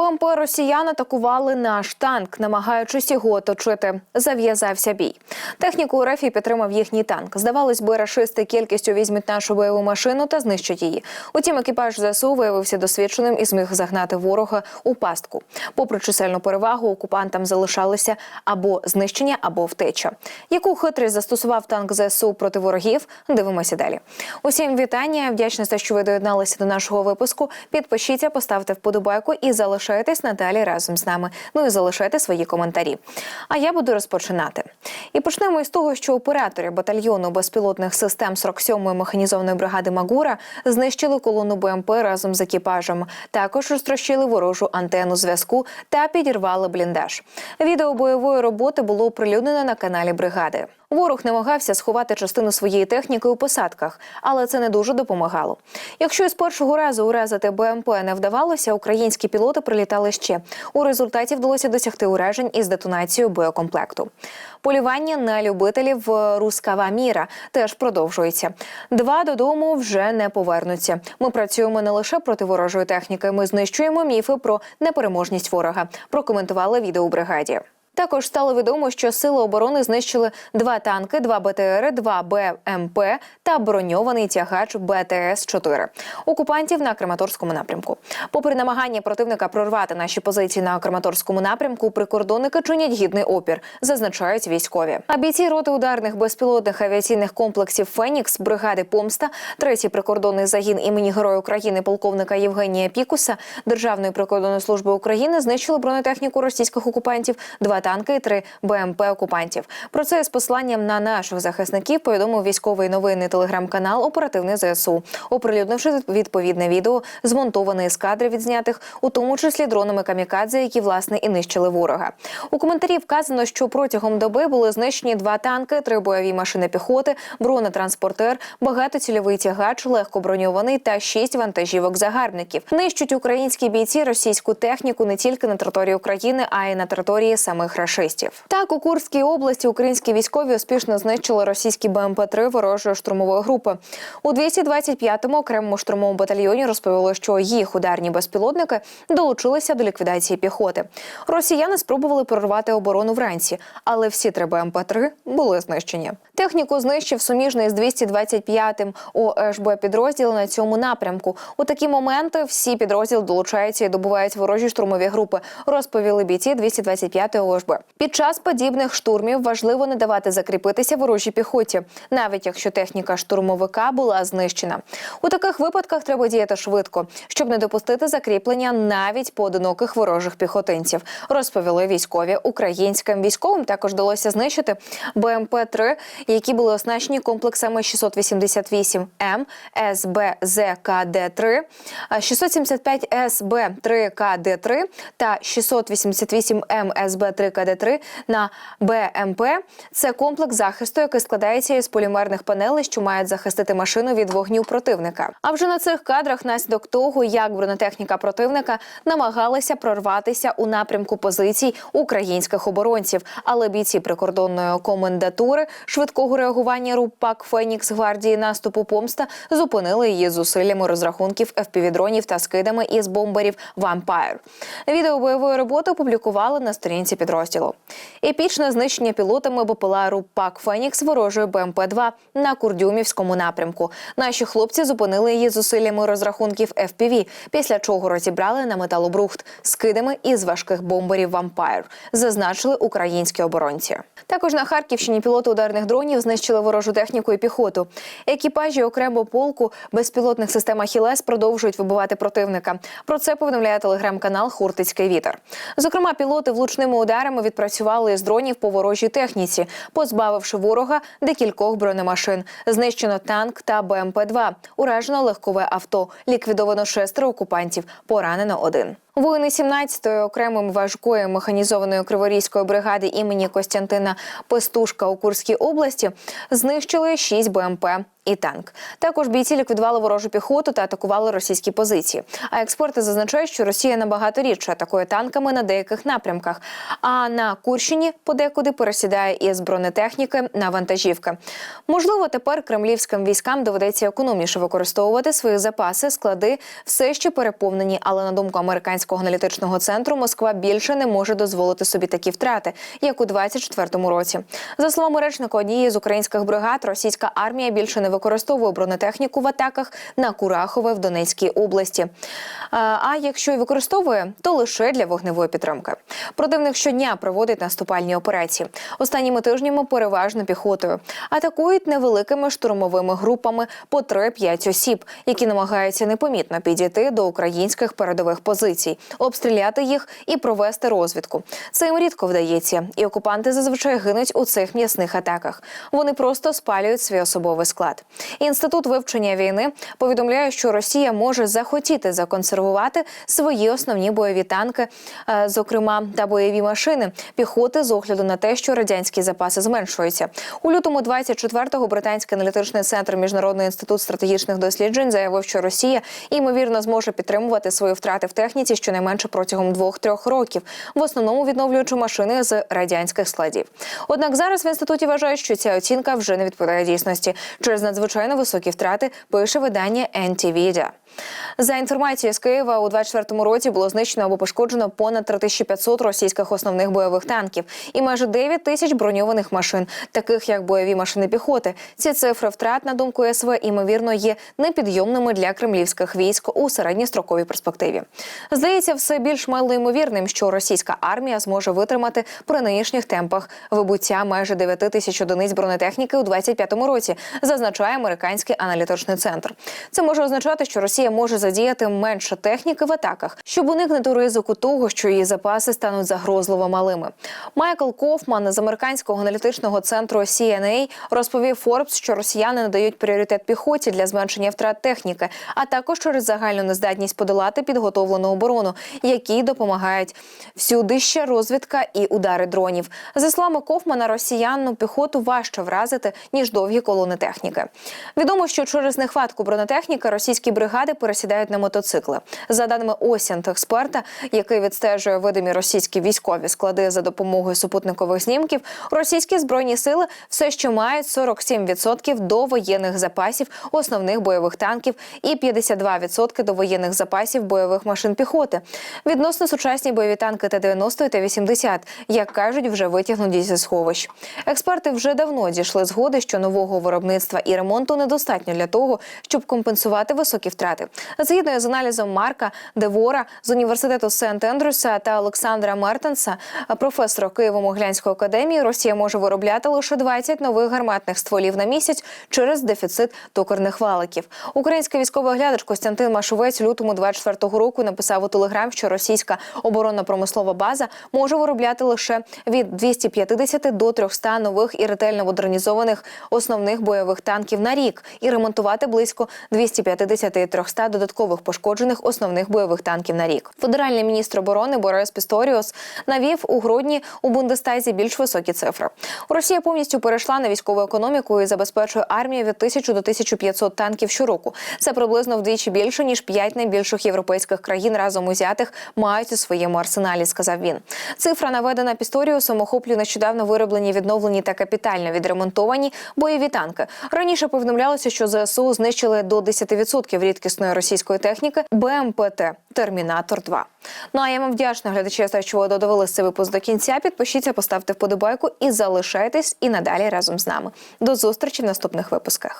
БМП росіян атакували наш танк, намагаючись його оточити. Зав'язався бій. Техніку РФ підтримав їхній танк. Здавалось би, рашисти кількістю візьмуть нашу бойову машину та знищать її. Утім, екіпаж ЗСУ виявився досвідченим і зміг загнати ворога у пастку. Попри чисельну перевагу, окупантам залишалися або знищення, або втеча. Яку хитрість застосував танк ЗСУ проти ворогів? Дивимося далі. Усім вітання. Вдячна, за що ви доєдналися до нашого випуску. Підпишіться, поставте вподобайку і залишайтесь надалі разом з нами. Ну і залишайте свої коментарі. А я буду розпочинати. І почнемо із того, що оператори батальйону безпілотних систем 47-ї механізованої бригади Магура знищили колону БМП разом з екіпажем. Також розтрощили ворожу антенну зв'язку та підірвали бліндаж. Відео бойової роботи було оприлюднено на каналі бригади. Ворог намагався сховати частину своєї техніки у посадках, але це не дуже допомагало. Якщо із першого разу уразити БМП не вдавалося, українські пілоти прилітали ще. У результаті вдалося досягти уражень із детонацією боєкомплекту. Полювання на любителів рускава міра теж продовжується. Два додому вже не повернуться. Ми працюємо не лише проти ворожої техніки, ми знищуємо міфи про непереможність ворога. Прокоментували відео бригаді. Також стало відомо, що сили оборони знищили два танки, два БТР, два БМП та броньований тягач БТС 4 окупантів на Краматорському напрямку. Попри намагання противника прорвати наші позиції на Краматорському напрямку, прикордонники чинять гідний опір, зазначають військові. А бійці роти ударних безпілотних авіаційних комплексів Фенікс, бригади Помста, третій прикордонний загін імені Героя України полковника Євгенія Пікуса Державної прикордонної служби України знищили бронетехніку російських окупантів. Два танки і три БМП окупантів. Про це з посиланням на наших захисників повідомив військовий новинний телеграм-канал Оперативний ЗСУ, оприлюднивши відповідне відео, змонтоване з кадрів відзнятих, у тому числі дронами камікадзе, які власне і нищили ворога. У коментарі вказано, що протягом доби були знищені два танки, три бойові машини піхоти, бронетранспортер, багатоцільовий тягач, легкоброньований та шість вантажівок загарбників. Нищуть українські бійці російську техніку не тільки на території України, а й на території самих рашистів. Так, у Курській області українські військові успішно знищили російські БМП-3 ворожої штурмової групи. У 225-му окремому штурмовому батальйоні розповіли, що їх ударні безпілотники долучилися до ліквідації піхоти. Росіяни спробували прорвати оборону вранці, але всі три БМП-3 були знищені. Техніку знищив суміжний з 225-м ОШБ підрозділ на цьому напрямку. У такі моменти всі підрозділи долучаються і добувають ворожі штурмові групи. Розповіли бійці 225-ї ОШБ. Під час подібних штурмів важливо не давати закріпитися ворожій піхоті, навіть якщо техніка штурмовика була знищена. У таких випадках треба діяти швидко, щоб не допустити закріплення навіть поодиноких ворожих піхотинців. Розповіли військові українським військовим. Також вдалося знищити БМП 3 які були оснащені комплексами 688 М СБЗКД 3 675 СБ 3 КД 3 та 688 М СБ 3 КД 3 на БМП. Це комплекс захисту, який складається із полімерних панелей, що мають захистити машину від вогню противника. А вже на цих кадрах наслідок того, як бронетехніка противника намагалася прорватися у напрямку позицій українських оборонців, але бійці прикордонної комендатури швидкого реагування РУПАК Фенікс гвардії наступу помста зупинили її зусиллями розрахунків FPV-дронів та скидами із бомберів Вампайр. Відео бойової роботи опублікували на сторінці підрозділу. Епічне знищення пілотами БПЛА РУПАК Фенікс ворожої БМП-2 на Курдюмівському напрямку. Наші хлопці зупинили її зусиллями розрахунків FPV, після чого розібрали на металобрухт скидами із важких бомберів Вампайр, зазначили українські оборонці. Також на Харківщині пілоти ударних дронів знищили ворожу техніку і піхоту. Екіпажі окремо полку безпілотних систем «Ахілес» продовжують вибивати противника. Про це повідомляє телеграм-канал Хуртицький вітер. Зокрема, пілоти влучними ударами відпрацювали з дронів по ворожій техніці, позбавивши ворога декількох бронемашин. Знищено танк та БМП-2. Уражено легкове авто. Ліквідовано шестеро окупантів. Поранено один. Воїни 17-ї окремої важкої механізованої криворізької бригади імені Костянтина Пестушка у Курській області знищили 6 БМП і танк. Також бійці ліквідували ворожу піхоту та атакували російські позиції. А експерти зазначають, що Росія набагато рідше атакує танками на деяких напрямках. А на Курщині подекуди пересідає із бронетехніки на вантажівки. Можливо, тепер кремлівським військам доведеться економніше використовувати свої запаси. Склади все ще переповнені, але на думку американського американського аналітичного центру, Москва більше не може дозволити собі такі втрати, як у 24-му році. За словами речника однієї з українських бригад, російська армія більше не використовує бронетехніку в атаках на Курахове в Донецькій області. А якщо й використовує, то лише для вогневої підтримки. Противник щодня проводить наступальні операції. Останніми тижнями переважно піхотою. Атакують невеликими штурмовими групами по 3-5 осіб, які намагаються непомітно підійти до українських передових позицій, обстріляти їх і провести розвідку. Це їм рідко вдається, і окупанти зазвичай гинуть у цих м'ясних атаках. Вони просто спалюють свій особовий склад. Інститут вивчення війни повідомляє, що Росія може захотіти законсервувати свої основні бойові танки, е, зокрема та бойові машини піхоти з огляду на те, що радянські запаси зменшуються. У лютому 24-го британський аналітичний центр Міжнародний інститут стратегічних досліджень заявив, що Росія ймовірно зможе підтримувати свої втрати в техніці щонайменше протягом двох-трьох років, в основному відновлюючи машини з радянських складів. Однак зараз в інституті вважають, що ця оцінка вже не відповідає дійсності через надзвичайно високі втрати. Пише видання NTVDA. За інформацією з Києва, у 24-му році було знищено або пошкоджено понад 3500 російських основних бойових танків і майже 9 тисяч броньованих машин, таких як бойові машини піхоти. Ці цифри втрат, на думку СВ, імовірно, є непідйомними для кремлівських військ у середньостроковій перспективі. Здається, все більш малоймовірним, що російська армія зможе витримати при нинішніх темпах вибуття майже 9 тисяч одиниць бронетехніки у 25-му році, зазначає американський аналітичний центр. Це може означати, що Росія може задіяти менше техніки в атаках, щоб уникнути ризику того, що її запаси стануть загрозливо малими. Майкл Кофман з американського аналітичного центру CNA розповів Форбс, що росіяни надають пріоритет піхоті для зменшення втрат техніки, а також через загальну нездатність подолати підготовлену оборону, які допомагають всюди ще розвідка і удари дронів. За словами Кофмана, росіянну піхоту важче вразити ніж довгі колони техніки. Відомо, що через нехватку бронетехніки російські бригади пересідають на мотоцикли. За даними Осінт експерта, який відстежує видимі російські військові склади за допомогою супутникових знімків, російські збройні сили все ще мають 47% до воєнних запасів основних бойових танків і 52% до воєнних запасів бойових машин піхоти. Відносно сучасні бойові танки Т-90 і Т-80, як кажуть, вже витягнуті зі сховищ. Експерти вже давно дійшли згоди, що нового виробництва і ремонту недостатньо для того, щоб компенсувати високі втрати результати. Згідно з аналізом Марка Девора з університету Сент Ендрюса та Олександра Мартенса, професора Києво-Моглянської академії, Росія може виробляти лише 20 нових гарматних стволів на місяць через дефіцит токарних валиків. Український військовий оглядач Костянтин Машовець лютому 24-го року написав у телеграм, що російська оборонна промислова база може виробляти лише від 250 до 300 нових і ретельно модернізованих основних бойових танків на рік і ремонтувати близько 250-300 400 додаткових пошкоджених основних бойових танків на рік. Федеральний міністр оборони Борис Пісторіос навів у грудні у Бундестазі більш високі цифри. Росія повністю перейшла на військову економіку і забезпечує армію від 1000 до 1500 танків щороку. Це приблизно вдвічі більше ніж п'ять найбільших європейських країн разом узятих мають у своєму арсеналі. Сказав він. Цифра наведена пісторіусом охоплює нещодавно вироблені, відновлені та капітально відремонтовані бойові танки. Раніше повідомлялося, що ЗСУ знищили до 10% рідкісного рідкісної російської техніки БМПТ Термінатор 2 Ну а я вам вдячна глядачі, що ви додивилися цей випуск до кінця. Підпишіться, поставте вподобайку і залишайтесь і надалі разом з нами. До зустрічі в наступних випусках.